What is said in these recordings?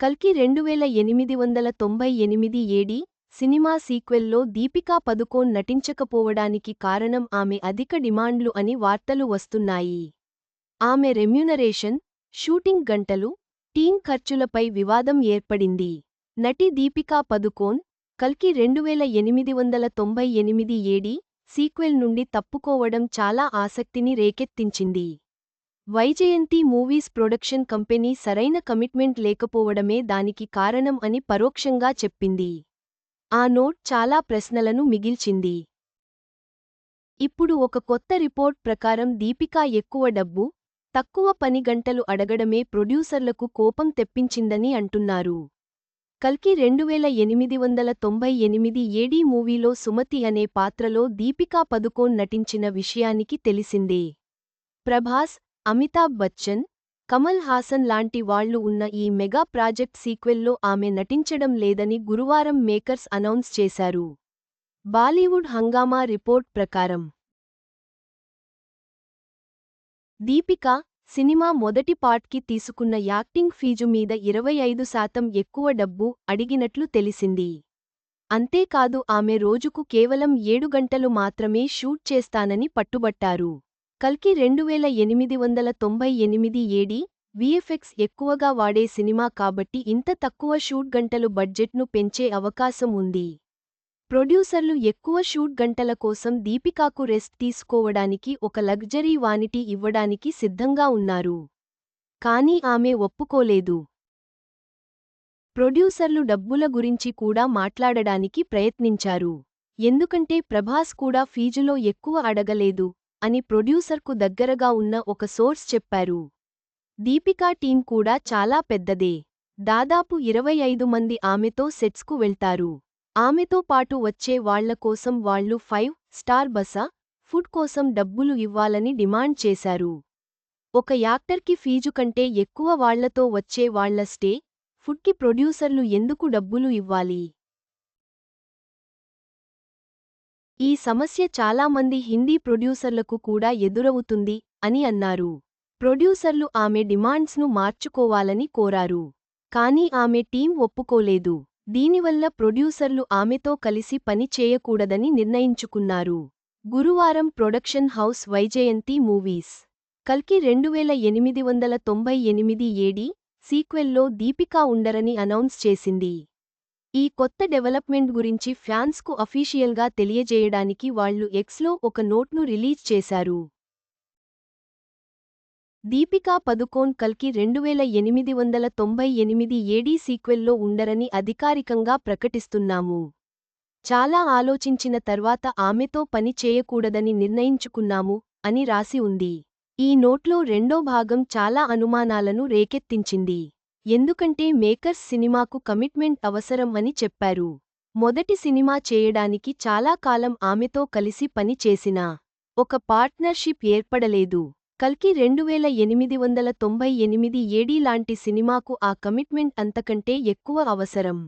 కల్కి రెండువేల ఎనిమిది వందల తొంభై ఎనిమిది ఏడి సినిమా సీక్వెల్లో దీపికా పదుకోన్ నటించకపోవడానికి కారణం ఆమె అధిక డిమాండ్లు అని వార్తలు వస్తున్నాయి. ఆమె రెమ్యునరేషన్ షూటింగ్ గంటలు టీం ఖర్చులపై వివాదం ఏర్పడింది. నటి దీపికా పదుకోన్ కల్కి రెండువేల ఎనిమిది వందల తొంభై ఎనిమిది ఏడి సీక్వెల్ నుండి తప్పుకోవడం చాలా ఆసక్తిని రేకెత్తించింది. వైజయంతి మూవీస్ ప్రొడక్షన్ కంపెనీ సరైన కమిట్మెంట్ లేకపోవడమే దానికి కారణం అని పరోక్షంగా చెప్పింది. ఆ నోట్ చాలా ప్రశ్నలను మిగిల్చింది. ఇప్పుడు ఒక కొత్త రిపోర్ట్ ప్రకారం దీపికా ఎక్కువ డబ్బు తక్కువ పని గంటలు అడగడమే ప్రొడ్యూసర్లకు కోపం తెప్పించిందని అంటున్నారు. కల్కి రెండువేల ఎనిమిది వందల తొంభై ఎనిమిది ఏడీ మూవీలో సుమతి అనే పాత్రలో దీపికా పదుకోన్ నటించిన విషయానికి తెలిసిందే. ప్రభాస్ అమితాబ్ బచ్చన్ కమల్ హాసన్ లాంటి వాళ్ళు ఉన్న ఈ మెగా ప్రాజెక్ట్ సీక్వెల్లో ఆమె నటించడం లేదని గురువారం మేకర్స్ అనౌన్స్ చేశారు. బాలీవుడ్ హంగామా రిపోర్ట్ ప్రకారం. దీపిక సినిమా మొదటి పార్ట్కి తీసుకున్న యాక్టింగ్ ఫీజు మీద ఇరవై ఐదు శాతం ఎక్కువ డబ్బు అడిగినట్లు తెలిసింది. అంతేకాదు ఆమె రోజుకు కేవలం ఏడు గంటలు మాత్రమే షూట్ చేస్తానని పట్టుబట్టారు. కల్కి రెండువేల ఎనిమిది వందల తొంభై ఎనిమిది ఏడి విఎఫ్ఎక్స్ ఎక్కువగా వాడే సినిమా కాబట్టి ఇంత తక్కువ షూట్ గంటలు బడ్జెట్ను పెంచే అవకాశం ఉంది. ప్రొడ్యూసర్లు ఎక్కువ షూట్ గంటల కోసం దీపికాకు రెస్ట్ తీసుకోవడానికి ఒక లగ్జరీ వానిటీ ఇవ్వడానికి సిద్ధంగా ఉన్నారు. కానీ ఆమె ఒప్పుకోలేదు. ప్రొడ్యూసర్లు డబ్బుల గురించి కూడా మాట్లాడడానికి ప్రయత్నించారు. ఎందుకంటే ప్రభాస్ కూడా ఫీజులో ఎక్కువ అడగలేదు. అని ప్రొడ్యూసర్కు దగ్గరగా ఉన్న ఒక సోర్స్ చెప్పారు. దీపికా టీం కూడా చాలా పెద్దదే. దాదాపు ఇరవై ఐదు మంది ఆమెతో సెట్స్కు వెళ్తారు. ఆమెతో పాటు వచ్చే వాళ్ళ కోసం వాళ్ళు ఫైవ్ స్టార్ బస ఫుడ్ కోసం డబ్బులు ఇవ్వాలని డిమాండ్ చేశారు. ఒక యాక్టర్కి ఫీజు కంటే ఎక్కువ వాళ్ళతో వచ్చే వాళ్ళ స్టే ఫుడ్కి ప్రొడ్యూసర్లు ఎందుకు డబ్బులు ఇవ్వాలి? ఈ సమస్య చాలామంది హిందీ ప్రొడ్యూసర్లకు కూడా ఎదురవుతుంది అని అన్నారు. ప్రొడ్యూసర్లు ఆమె డిమాండ్స్ను మార్చుకోవాలని కోరారు. కానీ ఆమె టీం ఒప్పుకోలేదు. దీనివల్ల ప్రొడ్యూసర్లు ఆమెతో కలిసి పని చేయకూడదని నిర్ణయించుకున్నారు. గురువారం ప్రొడక్షన్ హౌస్ వైజయంతి మూవీస్. కల్కి రెండువేల ఎనిమిది వందల తొంభై ఎనిమిది ఏడి సీక్వెల్లో దీపికా ఉండరని అనౌన్స్ చేసింది. ఈ కొత్త డెవలప్మెంట్ గురించి ఫ్యాన్స్కు అఫీషియల్గా తెలియజేయడానికి వాళ్ళు ఎక్స్లో ఒక నోట్ను రిలీజ్ చేశారు. దీపికా పదుకోన్ కల్కి రెండువేల ఎనిమిది వందల తొంభై ఎనిమిది ఏడీ సీక్వెల్లో ఉండరని అధికారికంగా ప్రకటిస్తున్నాము. చాలా ఆలోచించిన తర్వాత ఆమెతో పని చేయకూడదని నిర్ణయించుకున్నాము అని రాసి ఉంది. ఈ నోట్లో రెండో భాగం చాలా అనుమానాలను రేకెత్తించింది. ఎందుకంటే మేకర్స్ సినిమాకు కమిట్మెంట్ అవసరం అని చెప్పారు. మొదటి సినిమా చేయడానికి చాలా కాలం ఆమెతో కలిసి పని చేసినా ఒక పార్ట్నర్షిప్ ఏర్పడలేదు. కల్కి రెండువేల ఎనిమిది వందల తొంభై ఎనిమిది ఏడీ లాంటి సినిమాకు ఆ కమిట్మెంట్ అంతకంటే ఎక్కువ అవసరం.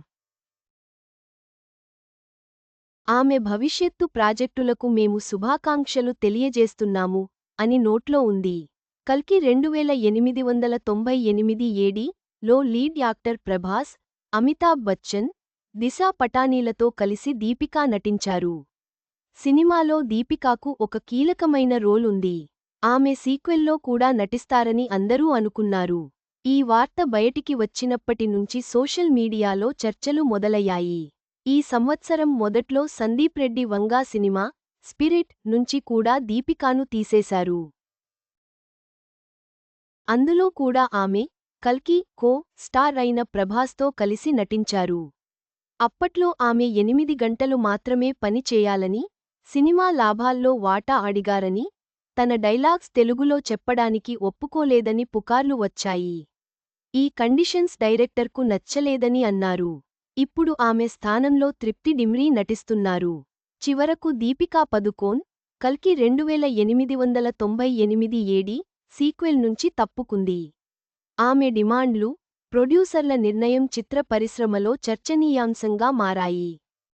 ఆమె భవిష్యత్తు ప్రాజెక్టులకు మేము శుభాకాంక్షలు తెలియజేస్తున్నాము అని నోట్లో ఉంది. కల్కి రెండువేల ఎనిమిది వందల తొంభై ఎనిమిది ఏడి లో లీడ్ యాక్టర్ ప్రభాస్ అమితాబ్ బచ్చన్ దిశా పటానీలతో కలిసి దీపికా నటించారు. సినిమాలో దీపికాకు ఒక కీలకమైన రోల్ ఉంది. ఆమె సీక్వెల్లో కూడా నటిస్తారని అందరూ అనుకున్నారు. ఈ వార్త బయటికి వచ్చినప్పటి నుంచి సోషల్ మీడియాలో చర్చలు మొదలయ్యాయి. ఈ సంవత్సరం మొదట్లో సందీప్ రెడ్డి వంగా సినిమా స్పిరిట్ నుంచి కూడా దీపికాను తీసేశారు. అందులో కూడా ఆమె కల్కి కో స్టార్ అయిన ప్రభాస్తో కలిసి నటించారు. అప్పట్లో ఆమె ఎనిమిది గంటలు మాత్రమే పని చేయాలని సినిమా లాభాల్లో వాటా అడిగారని తన డైలాగ్స్ తెలుగులో చెప్పడానికి ఒప్పుకోలేదని పుకార్లు వచ్చాయి. ఈ కండిషన్స్ డైరెక్టర్కు నచ్చలేదని అన్నారు. ఇప్పుడు ఆమె స్థానంలో తృప్తి డిమ్రీ నటిస్తున్నారు. చివరకు దీపికా పదుకోన్ కల్కి రెండువేల ఎనిమిది వందల తొంభై ఎనిమిది ఏడి సీక్వెల్ నుంచి తప్పుకుంది. ఆమె డిమాండ్లు ప్రొడ్యూసర్ల నిర్ణయం చిత్ర పరిశ్రమలో చర్చనీయాంశంగా మారాయి.